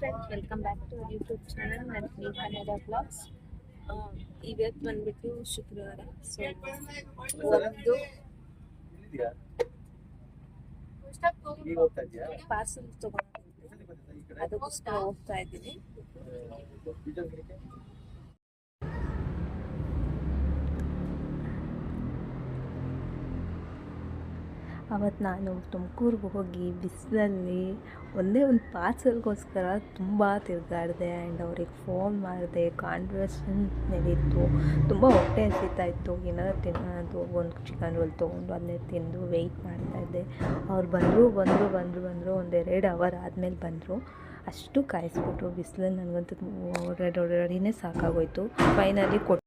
Friends welcome back to YouTube channel ನನ್ನ free Kannada blogs ಇವತ್ತು ಬಂದ್ಬಿಟ್ಟು ಶುಕ್ರವಾರ ಸೊ ಒಂದು ಇದೆಯಾ ಈಗ ಹೋಗ್ತಾ ಇದೆಯಾ ಪಾರ್ಸಲ್ ತಗೊಂಡಿದ್ದೀನಿ ಅದಕ್ಕೋಸ್ಕರ ಹೋಗ್ತಾ ಇದ್ದೀನಿ ಅವತ್ತು ನಾನು ತುಮಕೂರಿಗೆ ಹೋಗಿ ಬಿಸಿಲಲ್ಲಿ ಒಂದೇ ಒಂದು ಪಾರ್ಸಲ್ಗೋಸ್ಕರ ತುಂಬ ತಿರುಗಾಡಿದೆ ಆ್ಯಂಡ್ ಅವ್ರಿಗೆ ಫೋನ್ ಮಾಡಿದೆ ಕಾನ್ವರ್ಸೇಷನ್ ನಡೀತು. ತುಂಬ ಹೊಟ್ಟೆ ಹಸಿತಾ ಇತ್ತು. ಏನಾದ್ರು ತಿನ್ನೋದು, ಒಂದು ಚಿಕನ್ ರೋಲ್ ತೊಗೊಂಡು ಅಲ್ಲೇ ತಿಂದು ವೆಯ್ಟ್ ಮಾಡ್ತಾಯಿದ್ದೆ ಅವ್ರು ಬಂದರು ಬಂದರು ಬಂದರು ಬಂದರು ಒಂದು ಎರಡು ಅವರ್ ಆದಮೇಲೆ ಬಂದರು. ಅಷ್ಟು ಕಾಯಿಸ್ಬಿಟ್ರು. ಬಿಸಿಲಲ್ಲಿ ನನಗಂತೂ ಓಡಾಡೋಡಾಡಿನೇ ಸಾಕಾಗೋಯ್ತು. ಫೈನಲಿ ಕೊಟ್ಟು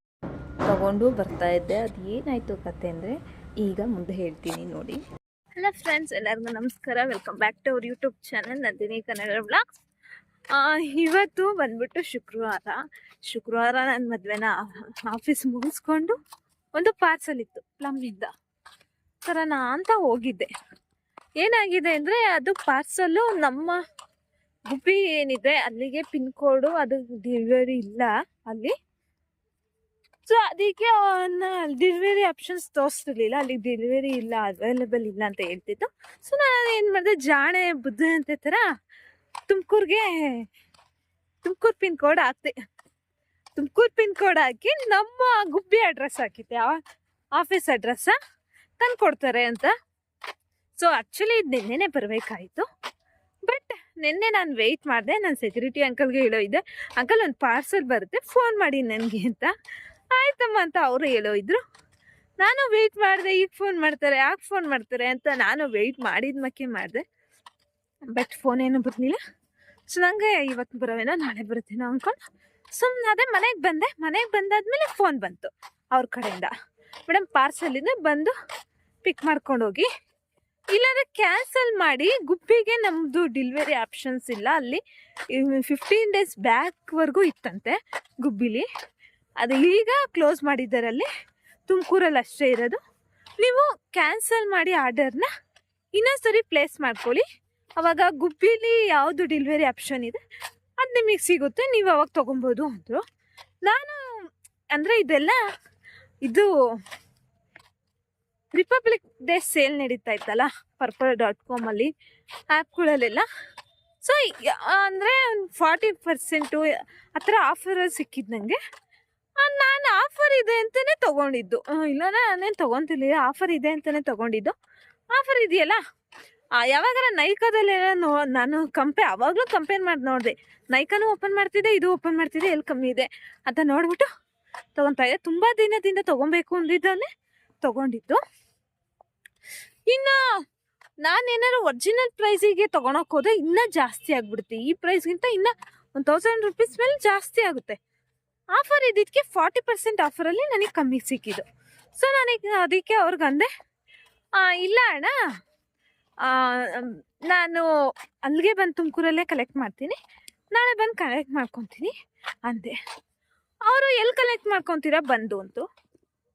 ತಗೊಂಡು ಬರ್ತಾಯಿದ್ದೆ ಅದು ಏನಾಯಿತು ಕತೆ ಅಂದರೆ, ಈಗ ಮುಂದೆ ಹೇಳ್ತೀನಿ ನೋಡಿ. ಹಲೋ ಫ್ರೆಂಡ್ಸ್ ಎಲ್ಲರಿಗೂ ನಮಸ್ಕಾರ. ವೆಲ್ಕಮ್ ಬ್ಯಾಕ್ ಟು ಅವ್ರ YouTube channel Nandini Kannada blogs ಇವತ್ತು ಬಂದ್ಬಿಟ್ಟು ಶುಕ್ರವಾರ. ಶುಕ್ರವಾರ ನನ್ನ ಮದುವೆನ ಆಫೀಸ್ ಮುಗಿಸ್ಕೊಂಡು ಒಂದು ಪಾರ್ಸಲ್ ಇತ್ತು ಪ್ಲಮ್ಮಿಂದ ತರೋಣ ಅಂತ ಹೋಗಿದ್ದೆ. ಏನಾಗಿದೆ ಅಂದರೆ ಅದು ಪಾರ್ಸಲ್ಲು ನಮ್ಮ ಗುಬ್ಬಿ ಏನಿದೆ, ಅಲ್ಲಿಗೆ ಪಿನ್ ಕೋಡು ಅದು ಡೆಲಿವರಿ ಇಲ್ಲ. ಅಲ್ಲಿ ಸೊ ಅದಕ್ಕೆ ಡೆಲಿವರಿ ಆಪ್ಷನ್ಸ್ ತೋರಿಸ್ತಿರ್ಲಿಲ್ಲ. ಅಲ್ಲಿ ಡೆಲಿವರಿ ಇಲ್ಲ ಅವೈಲೇಬಲ್ ಇಲ್ಲ ಅಂತ ಹೇಳ್ತಿತ್ತು. ಸೊ ನಾನು ಏನು ಮಾಡಿದೆ, ಜಾಣೆ ಬುದ್ಧಿ ಅಂತ ಥರ ತುಮಕೂರಿಗೆ ತುಮಕೂರು ಪಿನ್ ಕೋಡ್ ಹಾಕ್ತೆ ತುಮಕೂರು ಪಿನ್ ಕೋಡ್ ಹಾಕಿ ನಮ್ಮ ಗುಬ್ಬಿ ಅಡ್ರೆಸ್ ಹಾಕಿದ್ದೆ. ಆಫೀಸ್ ಅಡ್ರೆಸ್ಸ ತಂದು ಕೊಡ್ತಾರೆ ಅಂತ. ಸೊ ಆ್ಯಕ್ಚುಲಿ ಇದು ನಿನ್ನೆನೇ ಬರಬೇಕಾಯಿತು. ಬಟ್ ನಿನ್ನೆ ನಾನು ವೆಯ್ಟ್ ಮಾಡಿದೆ. ನಾನು ಸೆಕ್ಯೂರಿಟಿ ಅಂಕಲ್ಗೆ ಹೇಳೋಯಿದ್ದೆ ಅಂಕಲ್ ಒಂದು ಪಾರ್ಸಲ್ ಬರುತ್ತೆ. ಫೋನ್ ಮಾಡಿ ನನಗೆ ಅಂತ. ಆಯ್ತಮ್ಮ ಅಂತ ಅವರು ಹೇಳೋಯಿದ್ರು ನಾನು ವೆಯ್ಟ್ ಮಾಡಿದೆ, ಈಗ ಫೋನ್ ಮಾಡ್ತಾರೆ, ಯಾಕೆ ಫೋನ್ ಮಾಡ್ತಾರೆ ಅಂತ ನಾನು ವೆಯ್ಟ್ ಮಾಡಿದ ಮಕ್ಕೆ ಮಾಡಿದೆ. ಬಟ್ ಫೋನ್ ಏನು ಬರಲಿಲ್ಲ. ಸೊ ನನಗೆ ಇವತ್ತು ಬರೋವೇನೋ ನಾಳೆ ಬರುತ್ತೇನೋ ಅಂದ್ಕೊಂಡು ಸುಮ್ಮನೆ ಅದೇ ಮನೆಗೆ ಬಂದೆ. ಮನೆಗೆ ಬಂದಾದ್ಮೇಲೆ ಫೋನ್ ಬಂತು ಅವ್ರ ಕಡೆಯಿಂದ. ಮೇಡಮ್ ಪಾರ್ಸಲಿಂದ ಬಂದು ಪಿಕ್ ಮಾಡ್ಕೊಂಡು ಹೋಗಿ, ಇಲ್ಲಾಂದರೆ ಕ್ಯಾನ್ಸಲ್ ಮಾಡಿ ಗುಬ್ಬಿಗೆ ನಮ್ಮದು ಡೆಲಿವರಿ ಆಪ್ಷನ್ಸ್ ಇಲ್ಲ ಅಲ್ಲಿ. ಫಿಫ್ಟೀನ್ ಡೇಸ್ ಬ್ಯಾಕ್ವರೆಗೂ ಇತ್ತಂತೆ ಗುಬ್ಬಿಲಿ. ಅದು ಈಗ ಕ್ಲೋಸ್ ಮಾಡಿದ್ದಾರಲ್ಲಿ ತುಮಕೂರಲ್ಲಿ ಅಷ್ಟೇ ಇರೋದು. ನೀವು ಕ್ಯಾನ್ಸಲ್ ಮಾಡಿ ಆರ್ಡರ್ನ ಇನ್ನೊಂದ್ಸರಿ ಪ್ಲೇಸ್ ಮಾಡ್ಕೊಳ್ಳಿ. ಅವಾಗ ಗುಬ್ಬಿಲಿ ಯಾವುದು ಡೆಲಿವರಿ ಆಪ್ಷನ್ ಇದೆ, ಅದು ನಿಮಗೆ ಸಿಗುತ್ತೆ, ನೀವು ಅವಾಗ ತೊಗೊಬೋದು ಅಂದರು. ನಾನು ಅಂದರೆ ಇದೆಲ್ಲ ಇದು ರಿಪಬ್ಲಿಕ್ ಡೇ ಸೇಲ್ ನಡೀತಾ ಇತ್ತಲ್ಲ ಪರ್ಪಲ್ ಡಾಟ್ ಕಾಮಲ್ಲಿ ಆ್ಯಪ್ಗಳಲ್ಲೆಲ್ಲ ಸೊ ಅಂದರೆ ಒಂದು ಫಾರ್ಟಿ ಪರ್ಸೆಂಟು ಆ ಥರ ಆಫರ್ ಸಿಕ್ಕಿದ್ದು ನನಗೆ ನಾನು ಆಫರ್ ಇದೆ ಅಂತಾನೆ ತಗೊಂಡಿದ್ದು. ಇಲ್ಲ ನಾನೇನು ತಗೊಂತಿಲ್ಲ ಆಫರ್ ಇದೆ ಅಂತಾನೆ ತಗೊಂಡಿದ್ದು. ಆಫರ್ ಇದೆಯಲ್ಲ? ಯಾವಾಗಾರ ನೈಕಾದಲ್ಲಿ ನೋ, ನಾನು ಕಂಪೇ ಅವಾಗಲೂ ಕಂಪೇರ್ ಮಾಡಿ, ನೋಡಿದೆ. ನೈಕಾನು ಓಪನ್ ಮಾಡ್ತಿದ್ದೆ ಇದು ಓಪನ್ ಮಾಡ್ತಿದ್ದೆ ಎಲ್ಲಿ ಕಮ್ಮಿ ಇದೆ ಅಂತ ನೋಡ್ಬಿಟ್ಟು ತೊಗೊತಾ ಇದ್ದೆ. ತುಂಬ ದಿನದಿಂದ ತೊಗೊಬೇಕು ಅಂದಿದ್ದಾನೆ ತೊಗೊಂಡಿದ್ದು. ಇನ್ನು ನಾನೇನಾದ್ರು ಒರಿಜಿನಲ್ ಪ್ರೈಸಿಗೆ ತೊಗೊಳಕ್ಕೆ ಹೋದ್ರೆ ಇನ್ನೂ ಜಾಸ್ತಿ ಆಗ್ಬಿಡುತ್ತೆ. ಈ ಪ್ರೈಸ್ಗಿಂತ ಇನ್ನೂ ಒಂದು ತೌಸಂಡ್ ರುಪೀಸ್ ಮೇಲೆ ಜಾಸ್ತಿ ಆಗುತ್ತೆ. ಆಫರ್ ಇದ್ದಿದ್ದಕ್ಕೆ ಫಾರ್ಟಿ ಪರ್ಸೆಂಟ್ ಆಫರಲ್ಲಿ ನನಗೆ ಕಮ್ಮಿ ಸಿಕ್ಕಿದ್ದು. ಸೊ ನನಗೆ ಅದಕ್ಕೆ ಅವ್ರಿಗೆ ಅಂದೆ ಇಲ್ಲ ಅಣ್ಣ. ನಾನು ಅಲ್ಲಿಗೆ ಬಂದು ತುಮಕೂರಲ್ಲೇ ಕಲೆಕ್ಟ್ ಮಾಡ್ತೀನಿ. ನಾಳೆ ಬಂದು ಕಲೆಕ್ಟ್ ಮಾಡ್ಕೊತೀನಿ, ಅಂದೆ. ಅವರು ಎಲ್ಲಿ ಕಲೆಕ್ಟ್ ಮಾಡ್ಕೊತೀರಾ ಬಂದು, ಅಂತು.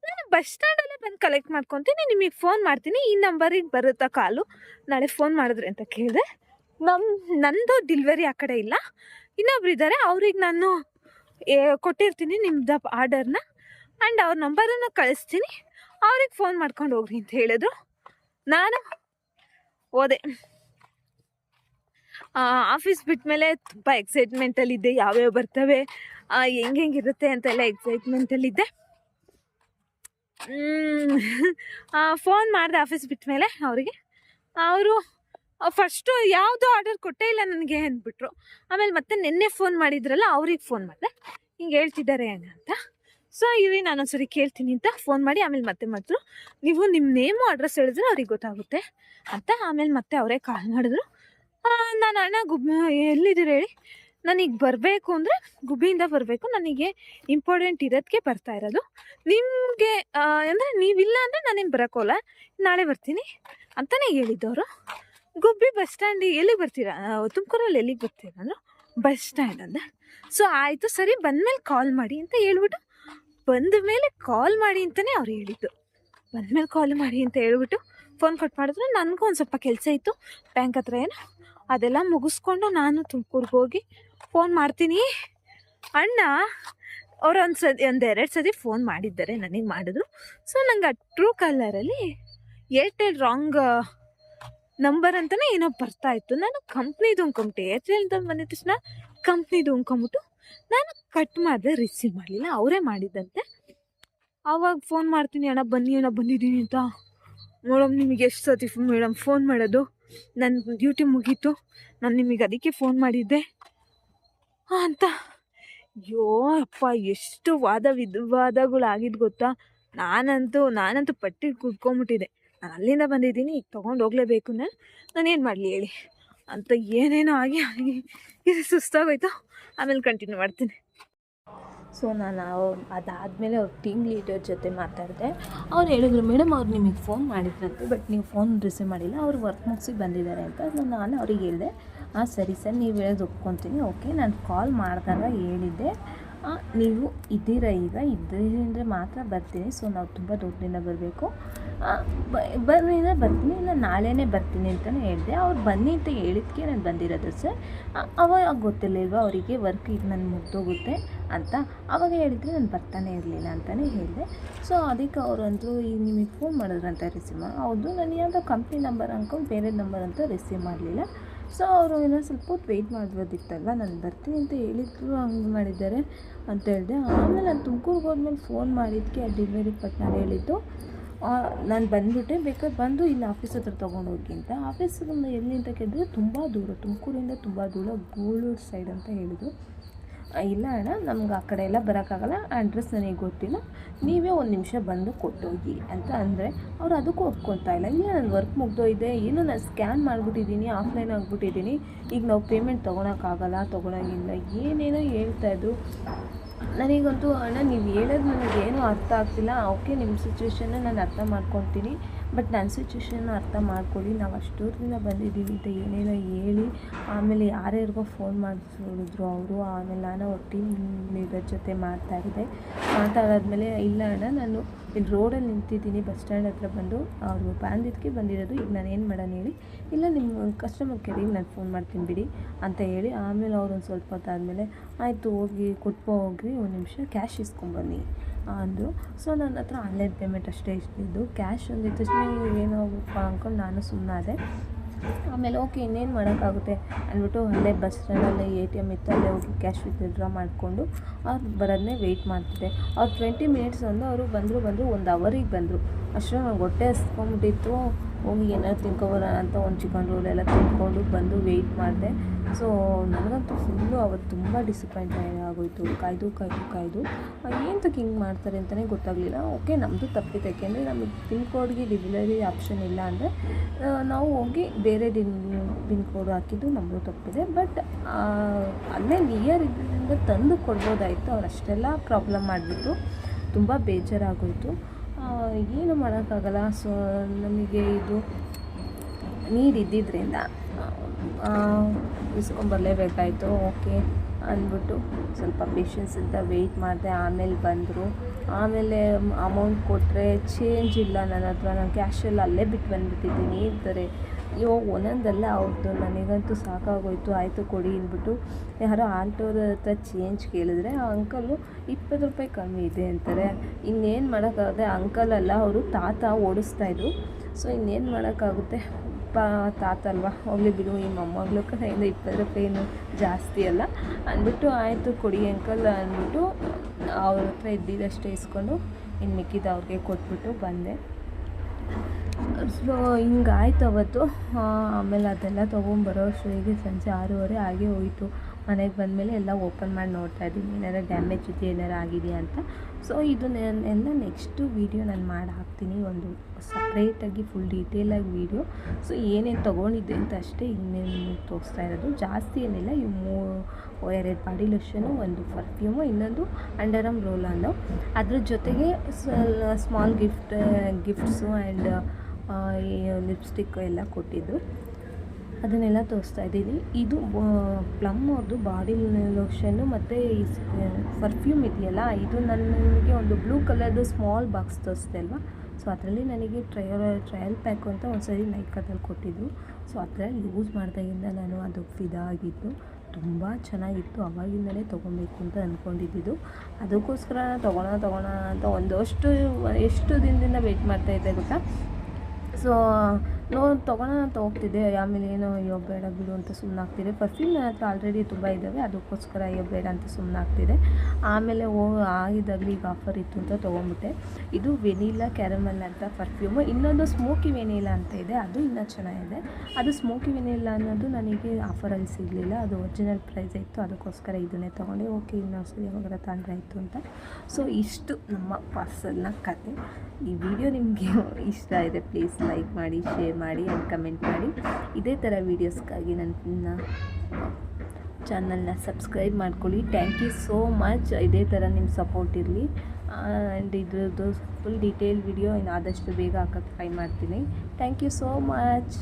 ನಾನು ಬಸ್ ಸ್ಟ್ಯಾಂಡಲ್ಲೇ ಬಂದು ಕಲೆಕ್ಟ್ ಮಾಡ್ಕೊತೀನಿ. ನಿಮಗೆ ಫೋನ್ ಮಾಡ್ತೀನಿ. ಈ ನಂಬರಿಗೆ ಬರುತ್ತಾ ಕಾಲು? ನಾಳೆ ಫೋನ್ ಮಾಡಿದ್ರೆ ಅಂತ ಕೇಳಿದೆ. ನಮ್ಮ ನಂದು ಡಿಲ್ವರಿ ಆ ಕಡೆ ಇಲ್ಲ. ಇನ್ನೊಬ್ರು ಇದ್ದಾರೆ ಅವ್ರಿಗೆ ನಾನು ಕೊಟ್ಟಿರ್ತೀನಿ ನಿಮ್ದು ಆರ್ಡರ್ನ. ಆ್ಯಂಡ್ ಅವ್ರ ನಂಬರನ್ನು ಕಳಿಸ್ತೀನಿ. ಅವ್ರಿಗೆ ಫೋನ್ ಮಾಡ್ಕೊಂಡು ಹೋಗ್ರಿ ಅಂತ ಹೇಳಿದ್ರು. ನಾನು ಹೋದೆ. ಆಫೀಸ್ ಬಿಟ್ಮೇಲೆ ತುಂಬ ಎಕ್ಸೈಟ್ಮೆಂಟಲ್ಲಿದ್ದೆ. ಯಾವ್ಯಾವ ಬರ್ತವೆ ಹೆಂಗೆ ಹೆಂಗಿರುತ್ತೆ ಅಂತೆಲ್ಲ ಎಕ್ಸೈಟ್ಮೆಂಟಲ್ಲಿದ್ದೆ. ಫೋನ್ ಮಾಡಿದೆ ಆಫೀಸ್ ಬಿಟ್ಟ ಮೇಲೆ ಅವರಿಗೆ. ಅವರು ಫಸ್ಟು ಯಾವುದು ಆರ್ಡರ್ ಕೊಟ್ಟೇ ಇಲ್ಲ ನನಗೆ ಅಂದ್ಬಿಟ್ರು. ಆಮೇಲೆ ಮತ್ತೆ ನಿನ್ನೆ ಫೋನ್ ಮಾಡಿದ್ರಲ್ಲ, ಅವ್ರಿಗೆ ಫೋನ್ ಮಾಡಿದೆ. ಹಿಂಗೆ ಹೇಳ್ತಿದ್ದಾರೆ ಅಂತ. ಸೊ ಇರಿ ನಾನು ಒಂದ್ಸರಿ ಕೇಳ್ತೀನಿ ಅಂತ ಫೋನ್ ಮಾಡಿ ಆಮೇಲೆ ಮತ್ತೆ ಮಾಡಿದ್ರು. ನೀವು ನಿಮ್ಮ ನೇಮು ಅಡ್ರೆಸ್ ಹೇಳಿದ್ರೆ ಅವ್ರಿಗೆ ಗೊತ್ತಾಗುತ್ತೆ ಅಂತ. ಆಮೇಲೆ ಮತ್ತೆ ಅವರೇ ಕಾಲ್ ಮಾಡಿದ್ರು. ನಾನು ಅಣ್ಣ ಗುಬ್, ಎಲ್ಲಿದ್ದೀರ ಹೇಳಿ? ನನಗೆ ಬರಬೇಕು ಅಂದರೆ ಗುಬ್ಬಿಯಿಂದ ಬರಬೇಕು. ನನಗೆ ಇಂಪಾರ್ಟೆಂಟ್ ಇರೋದಕ್ಕೆ ಬರ್ತಾ ಇರೋದು. ನಿಮಗೆ ಅಂದರೆ ನೀವಿಲ್ಲ ಅಂದರೆ ನಾನೇನು ಬರೋಕ್ಕೋಲ್ಲ ನಾಳೆ ಬರ್ತೀನಿ ಅಂತಲೇ ಹೇಳಿದ್ದವರು ಗುಬ್ಬಿ ಬಸ್ ಸ್ಟ್ಯಾಂಡ್ ಎಲ್ಲಿಗೆ ಬರ್ತೀರಾ? ತುಮಕೂರಲ್ಲಿ ಎಲ್ಲಿಗೆ ಬರ್ತೀರಾ ನಾನು ಬಸ್ ಸ್ಟ್ಯಾಂಡ್ ಅಂದ. ಸೊ ಆಯಿತು, ಸರಿ, ಬಂದಮೇಲೆ ಕಾಲ್ ಮಾಡಿ ಅಂತ ಹೇಳ್ಬಿಟ್ಟು, ಬಂದ ಮೇಲೆ ಕಾಲ್ ಮಾಡಿ ಅಂತಲೇ ಅವ್ರು ಹೇಳಿದ್ದು. ಬಂದಮೇಲೆ ಕಾಲ್ ಮಾಡಿ ಅಂತ ಹೇಳ್ಬಿಟ್ಟು ಫೋನ್ ಕಟ್ ಮಾಡಿದ್ರು. ನನಗೂ ಒಂದು ಸ್ವಲ್ಪ ಕೆಲಸ ಇತ್ತು. ಬ್ಯಾಂಕ್ ಹತ್ರ ಏನು? ಅದೆಲ್ಲ ಮುಗಿಸ್ಕೊಂಡು ನಾನು ತುಮಕೂರ್ಗೆ ಹೋಗಿ ಫೋನ್ ಮಾಡ್ತೀನಿ. ಅಣ್ಣ, ಅವ್ರು ಒಂದು ಸತಿ ಒಂದು ಎರಡು ಸತಿ ಫೋನ್ ಮಾಡಿದ್ದಾರೆ, ನನಗೆ ಮಾಡಿದ್ರು. ಸೊ ನಂಗೆ ಆ ಟ್ರೂ ಕಲರಲ್ಲಿ ಏರ್ಟೆಲ್ ರಾಂಗ್ ನಂಬರ್ ಅಂತಲೇ ಏನೋ ಬರ್ತಾ ಇತ್ತು. ನಾನು ಕಂಪ್ನಿದು ಅಂದ್ಕೊಂಬಿಟ್ಟೆ ಏರ್ಟೆಲ್ ಅಂತ ಬಂದಿದ ತಕ್ಷಣ ಕಂಪ್ನಿದು ಅಂದ್ಕೊಂಬಿಟ್ಟು ನಾನು ಕಟ್ ಮಾಡಿದೆ ರಿಸೀವ್ ಮಾಡಲಿಲ್ಲ. ಅವರೇ ಮಾಡಿದ್ದಂತೆ. ಆವಾಗ ಫೋನ್ ಮಾಡ್ತೀನಿ, ಅಣ್ಣ, ಬನ್ನಿ, ಅಣ್ಣ, ಬಂದಿದ್ದೀನಿ ಅಂತ. ಮೇಡಮ್, ನಿಮಗೆ ಎಷ್ಟು ಸತಿ ಮೇಡಮ್ ಫೋನ್ ಮಾಡೋದು? ನನ್ನ ಡ್ಯೂಟಿ ಮುಗೀತು. ನಾನು ನಿಮಗೆ ಅದಕ್ಕೆ ಫೋನ್ ಮಾಡಿದ್ದೆ. ಅಂತ. ಅಯ್ಯೋ, ಅಪ್ಪ, ಎಷ್ಟು ವಾದ ವಿಧವಾದಗಳಾಗಿದ್ದು ಗೊತ್ತಾ? ನಾನಂತೂ ನಾನಂತೂ ಪಟ್ಟಿ ಕುಡ್ಕೊಂಬಿಟ್ಟಿದ್ದೆ. ನಾನು ಅಲ್ಲಿಂದ ಬಂದಿದ್ದೀನಿ, ಈಗ ತೊಗೊಂಡು ಹೋಗ್ಲೇಬೇಕು ನಾನು. ನಾನೇನು ಮಾಡಲಿ ಹೇಳಿ? ಅಂತ ಏನೇನೋ ಆಗಿ ಆಗಿ ಇದು ಸುಸ್ತಾಗೋಯ್ತು. ಆಮೇಲೆ ಕಂಟಿನ್ಯೂ ಮಾಡ್ತೀನಿ. ಸೊ ನಾನು ಅದಾದಮೇಲೆ ಅವ್ರ ಟೀಮ್ ಲೀಡರ್ ಜೊತೆ ಮಾತಾಡಿದೆ. ಅವ್ರು ಹೇಳಿದ್ರು, ಮೇಡಮ್, ಅವ್ರು ನಿಮಗೆ ಫೋನ್ ಮಾಡಿದ್ರಂತೆ ಬಟ್ ನೀವು ಫೋನ್ ರಿಸೀವ್ ಮಾಡಿಲ್ಲ. ಅವ್ರು ವರ್ಕ್ ಮುಗಿಸಿ ಬಂದಿದ್ದಾರೆ ಅಂತ ನಾನು ನಾನು ಅವ್ರಿಗೆ ಹೇಳಿದೆ ಹಾಂ ಸರಿ ಸರ್, ನೀವು ಹೇಳೋದು ಒಪ್ಕೊತೀನಿ. ಓಕೆ ನಾನು ಕಾಲ್ ಮಾಡಿದಾಗ ಹೇಳಿದ್ದೆ. ನೀವು ಇದ್ದೀರ ಈಗ? ಇದ್ದರೆ ಮಾತ್ರ ಬರ್ತೀನಿ. ಸೊ ನಾವು ತುಂಬ ದೂರದಿಂದ ಬರಬೇಕು. ಬರ್ರಿಂದ ಬರ್ತೀನಿ ಇಲ್ಲ ನಾಳೆನೇ ಬರ್ತೀನಿ ಅಂತಲೇ ಹೇಳಿದೆ. ಅವ್ರು ಬನ್ನಿ ಅಂತ ಹೇಳಿದ್ಕೆ ನಾನು ಬಂದಿರೋದು ಸರ್. ಅವಾಗ ಗೊತ್ತಿರಲಿಲ್ವಾ ಅವರಿಗೆ ವರ್ಕ್ ಈಗ ನಾನು ಮುಗ್ದೋಗುತ್ತೆ ಅಂತ. ಅವಾಗ ಹೇಳಿದರೆ ನಾನು ಬರ್ತಾನೆ ಇರಲಿಲ್ಲ ಅಂತಲೇ ಹೇಳಿದೆ. ಸೊ ಅದಕ್ಕೆ ಅವರು ಅಂದರು ಈಗ ನಿಮಗೆ ಫೋನ್ ಮಾಡಿದ್ರಂತ ರಿಸೀವ್ ಹೌದು, ನಾನು ಯಾವುದೋ ಕಂಪ್ನಿ ನಂಬರ್ ಅಂದ್ಕೊಂಡು ಬೇರೆ ನಂಬರ್ ಅಂತ ರಿಸೀವ್ ಮಾಡಲಿಲ್ಲ. ಸೊ ಅವರು ಇನ್ನೊಂದು ಸ್ವಲ್ಪ ಹೊತ್ತು ವೆಯ್ಟ್ ಮಾಡ್ಬೋದಿತ್ತಲ್ವ, ನಾನು ಬರ್ತೀನಿ ಅಂತ ಹೇಳಿದ್ರು, ಹಂಗೆ ಮಾಡಿದ್ದಾರೆ ಅಂತ ಹೇಳಿದೆ. ಆಮೇಲೆ ನಾನು ತುಮಕೂರಿಗೆ ಹೋದ್ಮೇಲೆ ಫೋನ್ ಮಾಡಿದ್ದಕ್ಕೆ ಡೆಲಿವರಿ ಪಾರ್ಟ್ನರ್ ಹೇಳಿದ್ದು ನಾನು ಬಂದುಬಿಟ್ಟೆ ಬೇಕಾದ್ರೆ ಬಂದು ಇಲ್ಲಿ ಆಫೀಸ್ ಹತ್ರ ತೊಗೊಂಡು ಹೋಗಿ ಅಂತ. ಆಫೀಸ್ ಎಲ್ಲಿ ಅಂತ ಕೇಳಿದ್ರೆ ತುಂಬ ದೂರ, ತುಮಕೂರಿಂದ ತುಂಬ ದೂರ ಗೂಳೂರು ಸೈಡ್ ಅಂತ ಹೇಳಿದರು. ಇಲ್ಲ ಅಣ್ಣ, ನಮ್ಗೆ ಆ ಕಡೆ ಎಲ್ಲ ಬರೋಕ್ಕಾಗಲ್ಲ ಅಡ್ರೆಸ್ ನನಗೆ ಗೊತ್ತಿಲ್ಲ. ನೀವೇ ಒಂದು ನಿಮಿಷ ಬಂದು ಕೊಟ್ಟೋಗಿ ಅಂತ ಅಂದರೆ ಅವ್ರು ಅದಕ್ಕೂ ಒಪ್ಕೊತಾ ಇಲ್ಲ. ಇಲ್ಲ, ನಾನು ವರ್ಕ್ ಮುಗ್ದೋಯ್ದೆ ಏನು ನಾನು ಸ್ಕ್ಯಾನ್ ಮಾಡಿಬಿಟ್ಟಿದ್ದೀನಿ ಆಫ್ಲೈನ್ ಆಗಿಬಿಟ್ಟಿದ್ದೀನಿ ಈಗ ನಾವು ಪೇಮೆಂಟ್ ತೊಗೊಳಕ್ಕಾಗಲ್ಲ, ತೊಗೊಳಂಗಿಲ್ಲ, ಏನೇನೋ ಹೇಳ್ತಾಯಿದ್ರು ನನಗಂತೂ ಅಣ್ಣ, ನೀವು ಹೇಳೋದು ನನಗೇನು ಅರ್ಥ ಆಗ್ತಿಲ್ಲ. ಓಕೆ ನಿಮ್ಮ ಸಿಚುವೇಶನ್ನ ನಾನು ಅರ್ಥ ಮಾಡ್ಕೊತೀನಿ. ಬಟ್ ನನ್ನ ಸಿಚುವೇಶನ್ನ ಅರ್ಥ ಮಾಡ್ಕೊಳ್ಳಿ. ನಾವು ಅಷ್ಟು ದೂರದಿಂದ ಬಂದಿದ್ದೀವಿ ಅಂತ ಏನೇನೋ ಹೇಳಿ. ಆಮೇಲೆ ಯಾರ್ಯಾರಿಗೋ ಫೋನ್ ಮಾಡಿಸಿದ್ರು ಅವರು. ಆಮೇಲೆ ನಾನು ಟೀಮ್ ಲೀಡರ್ ಜೊತೆ ಮಾತಾಡಿದೆ. ಮಾತಾಡಾದ್ಮೇಲೆ, ಇಲ್ಲ ಅಣ್ಣ, ನಾನು ಇಲ್ಲಿ ರೋಡಲ್ಲಿ ನಿಂತಿದ್ದೀನಿ ಬಸ್ ಸ್ಟ್ಯಾಂಡ್ ಹತ್ರ ಬಂದು. ಅವರು ಬಂದಿದ್ದಕ್ಕೆ ಬಂದಿರೋದು. ಈಗ ನಾನು ಏನು ಮಾಡೋಣ ಹೇಳಿ. ಇಲ್ಲ, ನಿಮ್ಮ ಕಸ್ಟಮರ್ ಕೇರಿಗೆ ನಾನು ಫೋನ್ ಮಾಡ್ತೀನಿ ಬಿಡಿ ಅಂತ ಹೇಳಿ. ಆಮೇಲೆ ಅವ್ರು ಒಂದು ಸ್ವಲ್ಪ ಹೊತ್ತಾದಮೇಲೆ ಆಯಿತು, ಹೋಗಿ ಕೊಟ್ಬೋ ಹೋಗ್ರಿ. ಒಂದು ನಿಮಿಷ ಕ್ಯಾಶ್ ಇಸ್ಕೊಂಬನ್ನಿ ಅಂದರು. ಸೊ ನನ್ನ ಹತ್ರ ಆನ್ಲೈನ್ ಪೇಮೆಂಟ್ ಅಷ್ಟೇ ಇಷ್ಟಿದ್ದು ಕ್ಯಾಶ್ ತಕ್ಷಣ ಏನೋ ಅಂದ್ಕೊಂಡು ನಾನು ಸುಮ್ಮನಾದೆ ಆಮೇಲೆ ಓಕೆ, ಇನ್ನೇನು ಮಾಡೋಕ್ಕಾಗುತ್ತೆ ಅಂದ್ಬಿಟ್ಟು ಅಲ್ಲೇ ಬಸ್ ಸ್ಟ್ಯಾಂಡಲ್ಲೇ ಎ ಟಿ ಎಂ ಇತ್ತು ಅಲ್ಲೇ ಹೋಗಿ ಕ್ಯಾಶ್ ವಿತ್ಡ್ರಾ ಮಾಡಿಕೊಂಡು ಅವ್ರು ಬರೋದನ್ನೇ ವೆಯ್ಟ್ ಮಾಡ್ತಿದ್ದೆ. ಅವ್ರು ಟ್ವೆಂಟಿ ಮಿನಿಟ್ಸ್ ಒಂದು ಅವರು ಬಂದರು ಬಂದರು ಒಂದು ಅವರಿಗೆ ಬಂದರು. ಅಷ್ಟೇ ನಾವು ಹೊಟ್ಟೆ ಹಸ್ಕೊಂಬಿಟ್ಟಿತ್ತು. ಹೋಗಿ ಏನಾದ್ರು ತಿನ್ಕೊಬರೋಣ ಅಂತ ಒಂದು ಚಿಕನ್ ರೋಲ್ ಎಲ್ಲ ತಿನ್ಕೊಂಡು ಬಂದು ವೆಯ್ಟ್ ಮಾಡಿದೆ. ಸೊ ನನಗಂತೂ ಫುಲ್ಲು ಅವತ್ತು ತುಂಬ ಡಿಸಪಾಯಿಂಟ್ ಆಗೋಯಿತು. ಕಾಯ್ದು ಕಾಯ್ದು ಕಾಯ್ದು. ಏನಕ್ಕೆ ಹಿಂಗೆ ಮಾಡ್ತಾರೆ ಅಂತಲೇ ಗೊತ್ತಾಗಲಿಲ್ಲ. ಓಕೆ ನಮ್ಮದು ತಪ್ಪಿತ್ತು ಯಾಕೆಂದರೆ ನಮಗೆ ಪಿನ್ ಕೋಡ್ಗೆ ಡಿಲಿವರಿ ಆಪ್ಷನ್ ಇಲ್ಲ ಅಂದರೆ ನಾವು ಹೋಗಿ ಬೇರೆ ಡಿನ್ ಪಿನ್ ಕೋಡ್ ಹಾಕಿದ್ದು ನಮ್ಮದು ತಪ್ಪಿದೆ. ಬಟ್ ಅಲ್ಲೇ ನಿಯರ್ ಇದರಿಂದ ತಂದು ಕೊಡ್ಬೋದಾಯಿತು. ಅವ್ರು ಅಷ್ಟೆಲ್ಲ ಪ್ರಾಬ್ಲಮ್ ಮಾಡಿಬಿಟ್ಟು ತುಂಬ ಬೇಜಾರಾಗೋಯಿತು. ಏನು ಮಾಡೋಕ್ಕಾಗಲ್ಲ. ಸೊ ನಮಗೆ ಇದು ನೀರು ಇದ್ದಿದ್ದರಿಂದ ಇಸ್ಕೊಂಬರ್ಲೇಬೇಕಾಯಿತು ಓಕೆ ಅಂದ್ಬಿಟ್ಟು ಸ್ವಲ್ಪ ಪೇಷನ್ಸಿಂದ ವೆಯ್ಟ್ ಮಾಡಿದೆ. ಆಮೇಲೆ ಬಂದರು. ಆಮೇಲೆ ಅಮೌಂಟ್ ಕೊಟ್ಟರೆ ಚೇಂಜ್ ಇಲ್ಲ ನನ್ನ ಹತ್ರ. ನಾನು ಕ್ಯಾಶಲ್ಲಿ ಅಲ್ಲೇ ಬಿಟ್ಟು ಬಂದುಬಿಟ್ಟಿದ್ದೀನಿ. ಅಂತಾರೆ ಇವಾಗ ಒಂದೊಂದಲ್ಲ ಅವ್ರದ್ದು ನನಗಂತೂ ಸಾಕಾಗೋಯ್ತು. ಆಯಿತು ಕೊಡಿ ಅಂದ್ಬಿಟ್ಟು ಯಾರೋ ಆಲ್ಟೋದ ಹತ್ರ ಚೇಂಜ್ ಕೇಳಿದ್ರೆ ಆ ಅಂಕಲು ಇಪ್ಪತ್ತು ರೂಪಾಯಿ ಕಮ್ಮಿ ಇದೆ ಅಂತಾರೆ. ಇನ್ನೇನು ಮಾಡೋಕ್ಕಾಗುತ್ತೆ ಅಂಕಲ್ ಅಲ್ಲ, ಅವರು ತಾತ ಓಡಿಸ್ತಾಯಿದ್ರು ಸೊ ಇನ್ನೇನು ಮಾಡೋಕ್ಕಾಗುತ್ತೆ? ಪಾ ತಾತ ಅಲ್ವಾ? ಹೋಗಲಿ ಬಿಡು, ಈ ಮೊಮ್ಮಗಳು ಕಡೆಯಿಂದ ಇಪ್ಪತ್ತು ರೂಪಾಯಿ ಏನು ಜಾಸ್ತಿ ಅಲ್ಲ. ಅಂದ್ಬಿಟ್ಟು ಆಯಿತು, ಕೊಡಿ ಅಂಕಲ್ ಅಂದ್ಬಿಟ್ಟು ಅವ್ರ ಹತ್ರ ಇದ್ದಿದ್ದಷ್ಟೇ ಇಸ್ಕೊಂಡು ಇನ್ನು ಮಿಕ್ಕಿದ ಅವ್ರಿಗೆ ಕೊಟ್ಬಿಟ್ಟು ಬಂದೆ. ಸೊ ಹಿಂಗಾಯ್ತು ಅವತ್ತು. ಆಮೇಲೆ ಅದೆಲ್ಲ ತೊಗೊಂಬರೋ ಅಷ್ಟೊತ್ತಿಗೆ ಸಂಜೆ ಆರೂವರೆ ಆಗೇ ಹೋಯಿತು. ಮನೆಗೆ ಬಂದಮೇಲೆ ಎಲ್ಲ ಓಪನ್ ಮಾಡಿ ನೋಡ್ತಾ ಇದ್ದೀನಿ. ಏನಾರ ಡ್ಯಾಮೇಜ್ ಇದೆ ಏನಾರು ಆಗಿದೆಯಾ ಅಂತ. ಸೊ, ಇದು ಎಲ್ಲ ನೆಕ್ಸ್ಟು ವೀಡಿಯೋ ನಾನು ಮಾಡಿ ಹಾಕ್ತೀನಿ. ಒಂದು ಸಪ್ರೇಟಾಗಿ ಫುಲ್ ಡೀಟೇಲಾಗಿ ವೀಡಿಯೋ. ಸೊ, ಏನೇನು ತೊಗೊಂಡಿದ್ದೆ ಅಂತ ಅಷ್ಟೇ ಇನ್ನೇನು ತೋರಿಸ್ತಾ ಇರೋದು. ಜಾಸ್ತಿ ಏನಿಲ್ಲ. ಇವು ಮೂ ಎರಡು ಬಾಡಿ ಲೋಷನು, ಒಂದು ಪರ್ಫ್ಯೂಮು ಇನ್ನೊಂದು ಅಂಡರಮ್ ರೋಲ್ ಅನ್ನು ಅದ್ರ ಜೊತೆಗೆ small gift gifts and lipstick ಎಲ್ಲ ಕೊಟ್ಟಿದ್ದು ಅದನ್ನೆಲ್ಲ ತೋರಿಸ್ತಾ ಇದ್ದೀನಿ. ಇದು ಪ್ಲಮ್ ಅವ್ರದ್ದು ಬಾಡಿ ಲೋಷನ್ನು ಮತ್ತು ಈ ಪರ್ಫ್ಯೂಮ್ ಇದೆಯಲ್ಲ, ಇದು ನನಗೆ ಒಂದು ಬ್ಲೂ ಕಲರ್ದು ಸ್ಮಾಲ್ ಬಾಕ್ಸ್ ತೋರಿಸ್ದೆ ಅಲ್ವಾ? ಸೊ ಅದರಲ್ಲಿ ನನಗೆ ಟ್ರಯಲ್ ಟ್ರಯಲ್ ಪ್ಯಾಕು ಅಂತ ಒಂದು ಸರಿ ನೈಕಾದಲ್ಲಿ ಕೊಟ್ಟಿದ್ದು. ಸೊ ಅದರಲ್ಲಿ ಯೂಸ್ ಮಾಡಿದಾಗಿಂದ ನಾನು ಅದು ಇದಾಗಿದ್ದು. ತುಂಬ ಚೆನ್ನಾಗಿತ್ತು. ಅವಾಗಿಂದಲೇ ತೊಗೊಬೇಕು ಅಂತ ಅಂದ್ಕೊಂಡಿದ್ದು ಅದಕ್ಕೋಸ್ಕರ ತೊಗೊಳೋಣ ತೊಗೊಳೋಣ ಅಂತ ಒಂದಷ್ಟು, ಎಷ್ಟು ದಿನದಿಂದ ವೆಯ್ಟ್ ಮಾಡ್ತಾಯಿದ್ದೆ ಗೊತ್ತಾ? ಸೊ ನೋ ತೊಗೊಳ ಅಂತ ಹೋಗ್ತಿದ್ದೆ. ಆಮೇಲೆ ಏನೋ, ಅಯ್ಯೋ, ಬೇಡ ಬಿಡು ಅಂತ ಸುಮ್ಮನಾಗ್ತಿದೆ ಪರ್ಫ್ಯೂಮ್ ನನ್ನ ಹತ್ರ ಆಲ್ರೆಡಿ ತುಂಬ ಇದ್ದಾವೆ ಅದಕ್ಕೋಸ್ಕರ, ಅಯ್ಯೋ, ಬೇಡ ಅಂತ ಸುಮ್ಮನಾಗ್ತಿದೆ ಆಮೇಲೆ ಓ ಆಗಿದ್ದಾಗಲಿ ಈಗ ಆಫರ್ ಇತ್ತು ಅಂತ ತೊಗೊಂಬಿಟ್ಟೆ ಇದು ವೆನಿಲಾ ಕ್ಯಾರಮಲ್ ಅಂತ ಪರ್ಫ್ಯೂಮು ಇನ್ನೊಂದು ಸ್ಮೋಕಿ ವೆನಿಲಾ ಅಂತ ಇದೆ. ಅದು ಇನ್ನೂ ಚೆನ್ನಾಗಿದೆ. ಅದು ಸ್ಮೋಕಿ ವೆನಿಲಾ ಅನ್ನೋದು ನನಗೆ ಆಫರಲ್ಲಿ ಸಿಗಲಿಲ್ಲ. ಅದು ಒರಿಜಿನಲ್ ಪ್ರೈಸ್ ಇತ್ತು. ಅದಕ್ಕೋಸ್ಕರ ಇದನ್ನೇ ತೊಗೊಂಡೆ. ಓಕೆ ಇನ್ನೊಂದು ಸರಿ ಯಾವಾಗಾರ ತಂದ್ರೆ ಆಯಿತು ಅಂತ. ಸೊ ಇಷ್ಟು ನಮ್ಮ ಪಾರ್ಸಲ್ನ ಕತೆ. ಈ ವಿಡಿಯೋ ನಿಮಗೆ ಇಷ್ಟ ಇದೆ ಪ್ಲೀಸ್ ಲೈಕ್ ಮಾಡಿ ಶೇರ್ ಮಾಡಿ ಆ್ಯಂಡ್ ಕಮೆಂಟ್ ಮಾಡಿ. ಇದೇ ಥರ ವೀಡಿಯೋಸ್ಗಾಗಿ ನನ್ನ ಚಾನಲ್ನ ಸಬ್ಸ್ಕ್ರೈಬ್ ಮಾಡ್ಕೊಳ್ಳಿ. ಥ್ಯಾಂಕ್ ಯು ಸೋ ಮಚ್ ಇದೇ ಥರ ನಿಮ್ಮ ಸಪೋರ್ಟ್ ಇರಲಿ. ಆ್ಯಂಡ್ ಇದ್ರದ್ದು ಫುಲ್ ಡೀಟೇಲ್ ವಿಡಿಯೋ ಇನ್ನು ಆದಷ್ಟು ಬೇಗ ಹಾಕೋಕ್ಕೆ ಟ್ರೈ ಮಾಡ್ತೀನಿ. Thank you so much